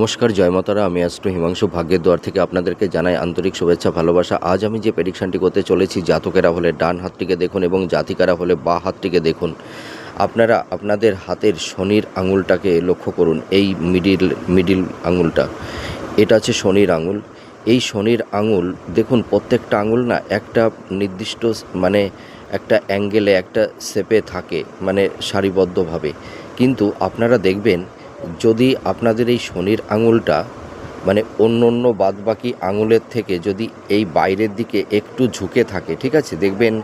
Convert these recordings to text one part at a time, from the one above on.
নমস্কার, জয় মাতারা। আমি অ্যাস্ট্রো হিমাংশু ভাগ্যের দ্বার থেকে আপনাদেরকে জানাই আন্তরিক শুভেচ্ছা, ভালোবাসা। আজ আমি যে প্রেডিকশনটি করতে চলেছি, জাতকেরা হলে ডান হাতটিকে দেখুন এবং জাতিকারা হলে বা হাতটিকে দেখুন। আপনারা, আপনাদের হাতের শনির আঙুলটাকে লক্ষ্য করুন, এই মিডিল মিডিল আঙুলটা। এটা হচ্ছে শনির আঙুল। এই শনির আঙুল, দেখুন, প্রত্যেকটা আঙুল না একটা নির্দিষ্ট মানে একটা অ্যাঙ্গেলে একটা শেপে থাকে মানে সারিবদ্ধভাবে। কিন্তু আপনারা দেখবেন যদি আপনাদের এই শনির আঙুলটা মানে অন্য অন্য বাদবাকি আঙুলের থেকে যদি এই বাইরের দিকে একটু ঝুঁকে থাকে, ঠিক আছে? দেখবেন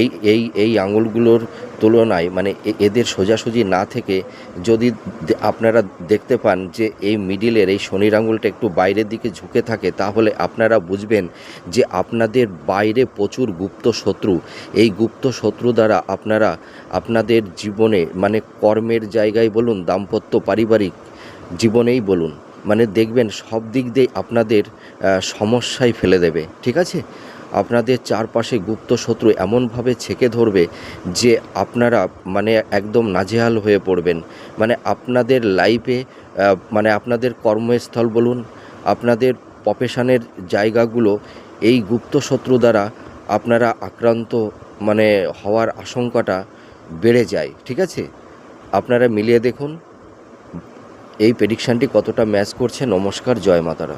এই এই এই আঙুলগুলোর তুলনায় মানে এদের সোজাসুজি না থেকে যদি আপনারা দেখতে পান যে এই মিডিলের, এই শনির আঙুলটা একটু বাইরের দিকে ঝুঁকে থাকে, তাহলে আপনারা বুঝবেন যে আপনাদের বাইরে প্রচুর গুপ্ত শত্রু। এই গুপ্ত শত্রু দ্বারা আপনারা, আপনাদের জীবনে মানে কর্মের জায়গায় বলুন, দাম্পত্য পারিবারিক জীবনেই বলুন মানে দেখবেন সব দিক দিয়ে আপনাদের সমস্যায় ফেলে দেবে, ঠিক আছে? আপনাদের চারপাশে গুপ্ত শত্রু এমনভাবে ছেকে ধরবে যে আপনারা মানে একদম নাজেহাল হয়ে পড়বেন। মানে আপনাদের লাইফে মানে আপনাদের কর্মস্থল বলুন, আপনাদের প্রফেশনের জায়গাগুলো এই গুপ্ত শত্রু দ্বারা আপনারা আক্রান্ত মানে হওয়ার আশঙ্কাটা বেড়ে যায়, ঠিক আছে? আপনারা মিলিয়ে দেখুন এই প্রেডিকশানটি কতটা ম্যাচ করছে? নমস্কার জয় মাতারা